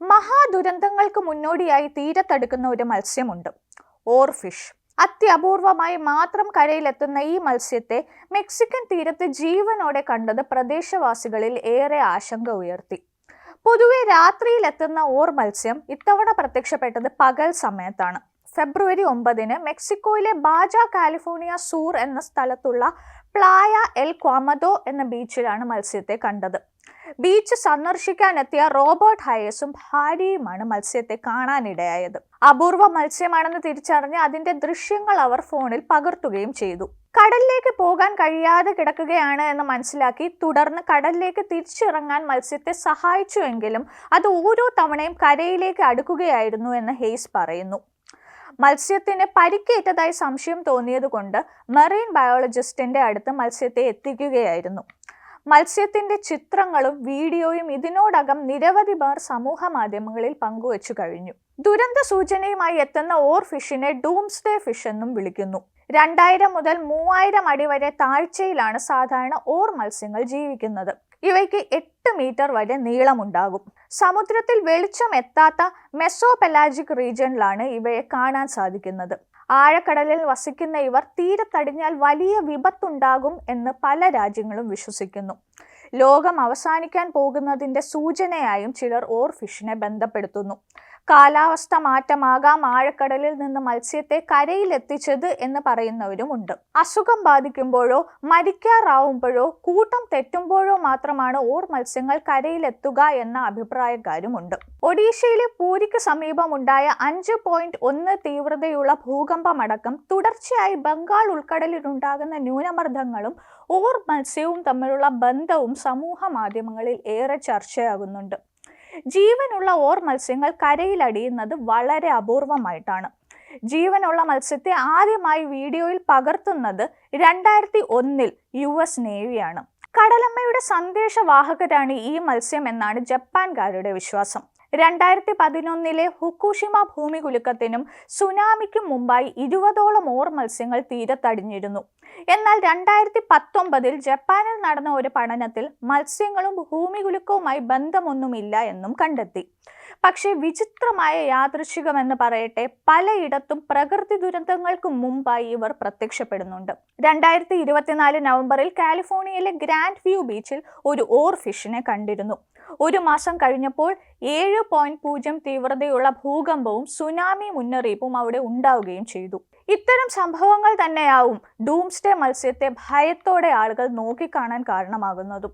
മഹാദുരന്തങ്ങൾക്ക് മുന്നോടിയായി തീരത്തടുക്കുന്ന ഒരു മത്സ്യമുണ്ട്. ഓർഫിഷ് അത്യപൂർവമായി മാത്രം കരയിലെത്തുന്ന ഈ മത്സ്യത്തെ മെക്സിക്കൻ തീരത്ത് ജീവനോടെ കണ്ടത് പ്രദേശവാസികളിൽ ഏറെ ആശങ്ക ഉയർത്തി. പൊതുവെ രാത്രിയിലെത്തുന്ന ഓർ മത്സ്യം ഇത്തവണ പ്രത്യക്ഷപ്പെട്ടത് പകൽ സമയത്താണ്. ഫെബ്രുവരി ഒമ്പതിന് മെക്സിക്കോയിലെ ബാജ കാലിഫോർണിയ സൂർ എന്ന സ്ഥലത്തുള്ള പ്ലായ എൽ ക്വാമദോ എന്ന ബീച്ചിലാണ് മത്സ്യത്തെ കണ്ടത്. ബീച്ച് സന്ദർശിക്കാനെത്തിയ റോബർട്ട് ഹയേഴ്സും ഭാര്യയുമാണ് മത്സ്യത്തെ കാണാനിടയായത്. അപൂർവ മത്സ്യമാണെന്ന് തിരിച്ചറിഞ്ഞ് അതിന്റെ ദൃശ്യങ്ങൾ അവർ ഫോണിൽ പകർത്തുകയും ചെയ്തു. കടലിലേക്ക് പോകാൻ കഴിയാതെ കിടക്കുകയാണ് എന്ന് മനസ്സിലാക്കി തുടർന്ന് കടലിലേക്ക് തിരിച്ചിറങ്ങാൻ മത്സ്യത്തെ സഹായിച്ചുവെങ്കിലും അത് ഓരോ തവണയും കരയിലേക്ക് അടുക്കുകയായിരുന്നു എന്ന് ഹെയ്സ് പറയുന്നു. മത്സ്യത്തിന് പരിക്കേറ്റതായി സംശയം തോന്നിയതുകൊണ്ട് മെറീൻ ബയോളജിസ്റ്റിന്റെ അടുത്ത് മത്സ്യത്തെ എത്തിക്കുകയായിരുന്നു. മത്സ്യത്തിന്റെ ചിത്രങ്ങളും വീഡിയോയും ഇതിനോടകം നിരവധി പേർ സമൂഹ മാധ്യമങ്ങളിൽ പങ്കുവച്ചു കഴിഞ്ഞു. ദുരന്ത സൂചനയുമായി എത്തുന്ന ഓർ ഫിഷിനെ ഡൂംസ്ഡേ ഫിഷ് എന്നും വിളിക്കുന്നു. രണ്ടായിരം മുതൽ മൂവായിരം അടി വരെ താഴ്ചയിലാണ് സാധാരണ ഓർ മത്സ്യങ്ങൾ ജീവിക്കുന്നത്. ഇവയ്ക്ക് എട്ട് മീറ്റർ വരെ നീളമുണ്ടാകും. സമുദ്രത്തിൽ വെളിച്ചം എത്താത്ത മെസോപെലാജിക് റീജിയനിലാണ് ഇവയെ കാണാൻ സാധിക്കുന്നത്. ആഴക്കടലിൽ വസിക്കുന്ന ഇവർ തീരത്തടിഞ്ഞാൽ വലിയ വിപത്തുണ്ടാകും എന്ന് പല രാജ്യങ്ങളും വിശ്വസിക്കുന്നു. ലോകം അവസാനിക്കാൻ പോകുന്നതിന്റെ സൂചനയായും ചിലർ ഓർ ഫിഷിനെ ബന്ധപ്പെടുത്തുന്നു. കാലാവസ്ഥ മാറ്റമാകാം ആഴക്കടലിൽ നിന്ന് മത്സ്യത്തെ കരയിലെത്തിച്ചത് എന്ന് പറയുന്നവരുമുണ്ട്. അസുഖം ബാധിക്കുമ്പോഴോ മരിക്കാറാവുമ്പോഴോ കൂട്ടം തെറ്റുമ്പോഴോ മാത്രമാണ് ഓർ മത്സ്യങ്ങൾ കരയിലെത്തുക എന്ന അഭിപ്രായക്കാരുമുണ്ട്. ഒഡീഷയിലെ പൂരിക്ക് സമീപമുണ്ടായ അഞ്ച് പോയിന്റ് ഒന്ന് തീവ്രതയുള്ള ഭൂകമ്പമടക്കം തുടർച്ചയായി ബംഗാൾ ഉൾക്കടലിലുണ്ടാകുന്ന ന്യൂനമർദ്ദങ്ങളും ഓർ മത്സ്യവും തമ്മിലുള്ള ബന്ധവും സമൂഹ മാധ്യമങ്ങളിൽ ഏറെ ചർച്ചയാകുന്നുണ്ട്. ജീവനുള്ള ഓർ മത്സ്യങ്ങൾ കരയിലടിയുന്നത് വളരെ അപൂർവമായിട്ടാണ്. ജീവനുള്ള മത്സ്യത്തെ ആദ്യമായി വീഡിയോയിൽ പകർത്തുന്നത് രണ്ടായിരത്തി ഒന്നിൽ യു എസ് നേവിയാണ്. കടലമ്മയുടെ സന്ദേശവാഹകരാണ് ഈ മത്സ്യം എന്നാണ് ജപ്പാൻകാരുടെ വിശ്വാസം. രണ്ടായിരത്തി പതിനൊന്നിലെ ഹുക്കുഷിമ ഭൂമികുലുക്കത്തിനും സുനാമിക്കും മുമ്പായി ഇരുപതോളം ഓർ മത്സ്യങ്ങൾ തീരത്തടിഞ്ഞിരുന്നു. എന്നാൽ രണ്ടായിരത്തി പത്തൊമ്പതിൽ ജപ്പാനിൽ നടന്ന ഒരു പഠനത്തിൽ മത്സ്യങ്ങളും ഭൂമികുലുക്കവുമായി ബന്ധമൊന്നുമില്ല എന്നും കണ്ടെത്തി. പക്ഷേ വിചിത്രമായ യാദൃശികമെന്ന് പറയട്ടെ പലയിടത്തും പ്രകൃതി ദുരന്തങ്ങൾക്ക് മുമ്പായി ഇവർ പ്രത്യക്ഷപ്പെടുന്നുണ്ട്. രണ്ടായിരത്തി ഇരുപത്തിനാല് നവംബറിൽ കാലിഫോർണിയയിലെ ഗ്രാൻഡ് വ്യൂ ബീച്ചിൽ ഒരു ഓർ ഫിഷിനെ കണ്ടിരുന്നു. ഒരു മാസം കഴിഞ്ഞപ്പോൾ ഏഴ് പോയിന്റ് പൂജ്യം തീവ്രതയുള്ള ഭൂകമ്പവും സുനാമി മുന്നറിയിപ്പും അവിടെ ഉണ്ടാവുകയും ചെയ്തു. ഇത്തരം സംഭവങ്ങൾ തന്നെയാവും ഡൂംസ്ഡേ മത്സ്യത്തെ ഭയത്തോടെ ആളുകൾ നോക്കിക്കാണാൻ കാരണമാകുന്നതും.